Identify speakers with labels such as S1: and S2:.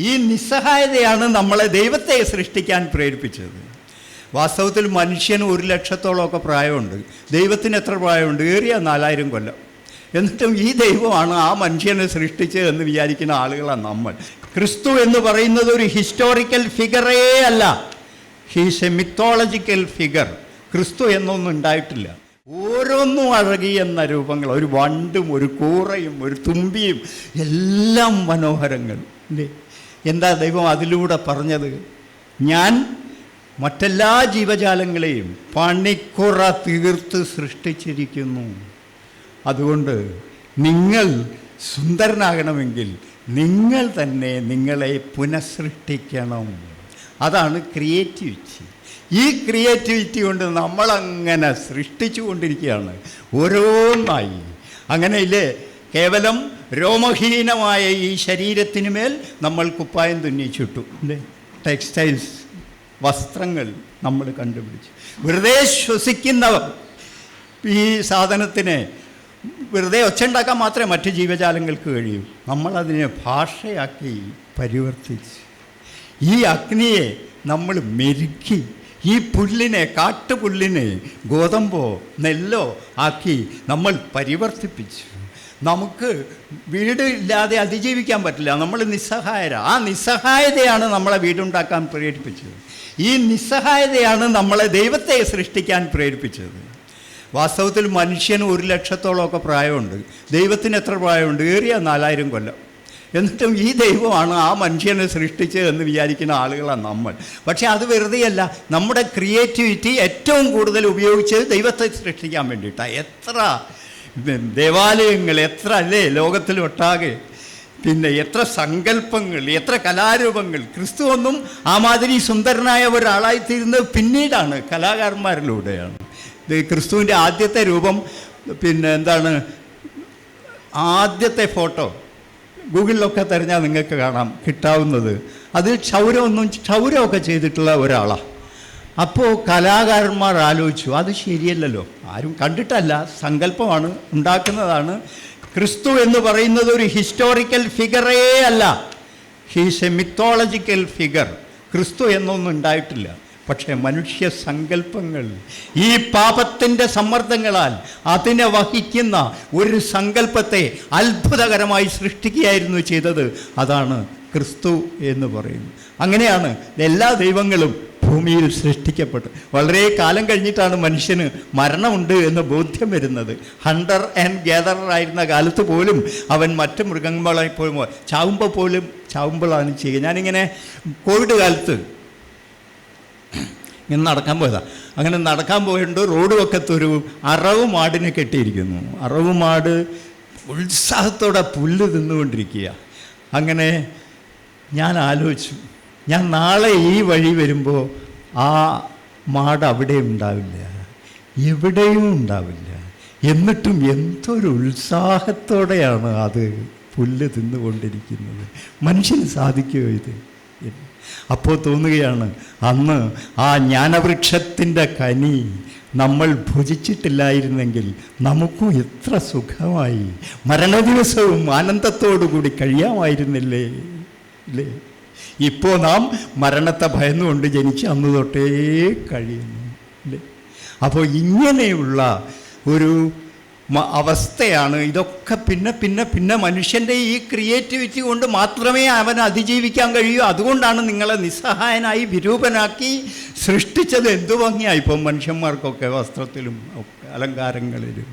S1: ഈ നിസ്സഹായതയാണ് നമ്മളെ ദൈവത്തെ സൃഷ്ടിക്കാൻ പ്രേരിപ്പിച്ചത്. വാസ്തവത്തിൽ മനുഷ്യന് ഒരു ലക്ഷത്തോളമൊക്കെ പ്രായമുണ്ട്. ദൈവത്തിന് എത്ര പ്രായമുണ്ട്? ഏറിയ നാലായിരം കൊല്ലം. എന്നിട്ടും ഈ ദൈവമാണ് ആ മനുഷ്യനെ സൃഷ്ടിച്ചത് എന്ന് വിചാരിക്കുന്ന ആളുകളാണ് നമ്മൾ. ക്രിസ്തു എന്ന് പറയുന്നത് ഒരു ഹിസ്റ്റോറിക്കൽ ഫിഗറേ അല്ല. ഹീസ് എ മിത്തോളജിക്കൽ ഫിഗർ ക്രിസ്തു എന്നൊന്നും ഉണ്ടായിട്ടില്ല. ഓരോന്നും അഴകി എന്ന രൂപങ്ങൾ. ഒരു വണ്ടും ഒരു കൂറയും ഒരു തുമ്പിയും എല്ലാം മനോഹരങ്ങൾ. അല്ലേ എന്താ ദൈവം അതിലൂടെ പറഞ്ഞത്? ഞാൻ മറ്റെല്ലാ ജീവജാലങ്ങളെയും പണിക്കുറ തീർത്ത് സൃഷ്ടിച്ചിരിക്കുന്നു. അതുകൊണ്ട് നിങ്ങൾ സുന്ദരനാകണമെങ്കിൽ നിങ്ങൾ തന്നെ നിങ്ങളെ പുനഃസൃഷ്ടിക്കണം. അതാണ് ക്രിയേറ്റിവിറ്റി. ഈ ക്രിയേറ്റിവിറ്റി കൊണ്ട് നമ്മളങ്ങനെ സൃഷ്ടിച്ചു കൊണ്ടിരിക്കുകയാണ് ഓരോന്നായി. അങ്ങനെയില്ലേ? കേവലം രോമഹീനമായ ഈ ശരീരത്തിന് മേൽ നമ്മൾ കുപ്പായം തുന്നിച്ചിട്ടു. അല്ലേ ടെക്സ്റ്റൈൽസ് വസ്ത്രങ്ങൾ നമ്മൾ കണ്ടുപിടിച്ചു. വെറുതെ ശ്വസിക്കുന്നവർ ഈ സാധനത്തിന് വെറുതെ ഒച്ചുണ്ടാക്കാൻ മാത്രമേ മറ്റ് ജീവജാലങ്ങൾക്ക് കഴിയൂ. നമ്മളതിനെ ഭാഷയാക്കി പരിവർത്തിച്ച് ഈ അഗ്നിയെ നമ്മൾ മെരുക്കി ഈ പുല്ലിനെ കാട്ടുപുല്ലിനെ ഗോതമ്പോ നെല്ലോ ആക്കി നമ്മൾ പരിവർത്തിപ്പിച്ചു. നമുക്ക് വീട് ഇല്ലാതെ അതിജീവിക്കാൻ പറ്റില്ല. നമ്മൾ നിസ്സഹായര. ആ നിസ്സഹായതയാണ് നമ്മളെ വീടുണ്ടാക്കാൻ പ്രേരിപ്പിച്ചത്. ഈ നിസ്സഹായതയാണ് നമ്മളെ ദൈവത്തെ സൃഷ്ടിക്കാൻ പ്രേരിപ്പിച്ചത്. വാസ്തവത്തിൽ മനുഷ്യന് ഒരു ലക്ഷത്തോളമൊക്കെ പ്രായമുണ്ട്. ദൈവത്തിന് എത്ര പ്രായമുണ്ട്? ഏറിയ നാലായിരം കൊല്ലം. എന്നിട്ടും ഈ ദൈവമാണ് ആ മനുഷ്യനെ സൃഷ്ടിച്ചത് എന്ന് വിചാരിക്കുന്ന ആളുകളാണ് നമ്മൾ. പക്ഷേ അത് വെറുതെയല്ല. നമ്മുടെ ക്രിയേറ്റിവിറ്റി ഏറ്റവും കൂടുതൽ ഉപയോഗിച്ചത് ദൈവത്തെ സൃഷ്ടിക്കാൻ വേണ്ടിയിട്ടാണ് എത്ര ദേവാലയങ്ങൾ എത്ര അല്ലേ? ലോകത്തിലൊട്ടാകെ പിന്നെ എത്ര സങ്കല്പങ്ങൾ എത്ര കലാരൂപങ്ങൾ. ക്രിസ്തു ഒന്നും ആ മാതിരി സുന്ദരനായ ഒരാളായിത്തീരുന്നത് പിന്നീടാണ് കലാകാരന്മാരിലൂടെയാണ്. ക്രിസ്തുവിന്റെ ആദ്യത്തെ രൂപം പിന്നെ എന്താണ്? ആദ്യത്തെ ഫോട്ടോ. ഗൂഗിളിലൊക്കെ തിരഞ്ഞാൽ നിങ്ങൾക്ക് കാണാം കിട്ടാവുന്നത്. അത് ക്ഷൗരമൊന്നും ക്ഷൗരമൊക്കെ ചെയ്തിട്ടുള്ള ഒരാളാണ് അപ്പോൾ കലാകാരന്മാർ ആലോചിച്ചു അത് ശരിയല്ലല്ലോ. ആരും കണ്ടിട്ടല്ല സങ്കല്പമാണ് ഉണ്ടാക്കുന്നതാണ്. ക്രിസ്തു എന്ന് പറയുന്നത് ഒരു ഹിസ്റ്റോറിക്കൽ ഫിഗറേ അല്ല. ഹീസ് എ മിത്തോളജിക്കൽ ഫിഗർ ക്രിസ്തു എന്നൊന്നും ഉണ്ടായിട്ടില്ല. പക്ഷേ മനുഷ്യ സങ്കല്പങ്ങൾ ഈ പാപത്തിന്റെ സമ്മർദ്ദങ്ങളാൽ അതിനെ വഹിക്കുന്ന ഒരു സങ്കല്പത്തെ അത്ഭുതകരമായി സൃഷ്ടിക്കുകയായിരുന്നു ചെയ്തത്. അതാണ് ക്രിസ്തു എന്ന് പറയുന്നത്. അങ്ങനെയാണ് എല്ലാ ദൈവങ്ങളും ഭൂമിയിൽ സൃഷ്ടിക്കപ്പെട്ടു. വളരെ കാലം കഴിഞ്ഞിട്ടാണ് മനുഷ്യന് മരണമുണ്ട് എന്ന ബോധ്യം വരുന്നത്. ഹണ്ടർ ആൻഡ് ഗ്യാദറർ ആയിരുന്ന കാലത്ത് പോലും അവൻ മറ്റു മൃഗങ്ങളെ പോലും ചാവുമ്പോൾ പോലും ചാവുമ്പോഴാണ് ചെയ്യുക. ഞാനിങ്ങനെ കോവിഡ് കാലത്ത് ഇങ്ങനെ നടക്കാൻ പോയതാ. അങ്ങനെ നടക്കാൻ പോയിട്ടുണ്ട് റോഡ് വക്കത്തൊരു അറവ് മാടിനെ കെട്ടിയിരിക്കുന്നു. അറവ് മാട് ഉത്സാഹത്തോടെ പുല്ല് തിന്നുകൊണ്ടിരിക്കുക അങ്ങനെ ഞാൻ ആലോചിച്ചു. ഞാൻ നാളെ ഈ വഴി വരുമ്പോൾ ആ മാട് അവിടെ ഉണ്ടാവില്ല എവിടെയും ഉണ്ടാവില്ല. എന്നിട്ടും എന്തൊരു ഉത്സാഹത്തോടെയാണ് അത് പുല്ല് തിന്നുകൊണ്ടിരിക്കുന്നത്. മനുഷ്യന് സാധിക്കുമോ ഇത്? അപ്പോൾ തോന്നുകയാണ് അന്ന് ആ ജ്ഞാനവൃക്ഷത്തിന്റെ കനി നമ്മൾ ഭുജിച്ചിട്ടില്ലായിരുന്നെങ്കിൽ നമുക്കും എത്ര സുഖമായി. മരണദിവസവും ആനന്ദത്തോടു കൂടി കഴിയാമായിരുന്നില്ലേ? ഇല്ലേ? ഇപ്പോൾ നാം മരണത്തെ ഭയന്നുകൊണ്ട് ജനിച്ച് അന്ന് തൊട്ടേ കഴിയുന്നു. അല്ലേ? അപ്പോൾ ഇങ്ങനെയുള്ള ഒരു അവസ്ഥയാണ് ഇതൊക്കെ പിന്നെ പിന്നെ പിന്നെ മനുഷ്യന്റെ ഈ ക്രിയേറ്റിവിറ്റി കൊണ്ട് മാത്രമേ അവൻ അതിജീവിക്കാൻ കഴിയൂ. അതുകൊണ്ടാണ് നിങ്ങളെ നിസ്സഹായനായി വിരൂപനാക്കി സൃഷ്ടിച്ചത്. എന്തു ഭംഗിയായി ഇപ്പം മനുഷ്യന്മാർക്കൊക്കെ വസ്ത്രത്തിലും ഒക്കെ അലങ്കാരങ്ങളിലും.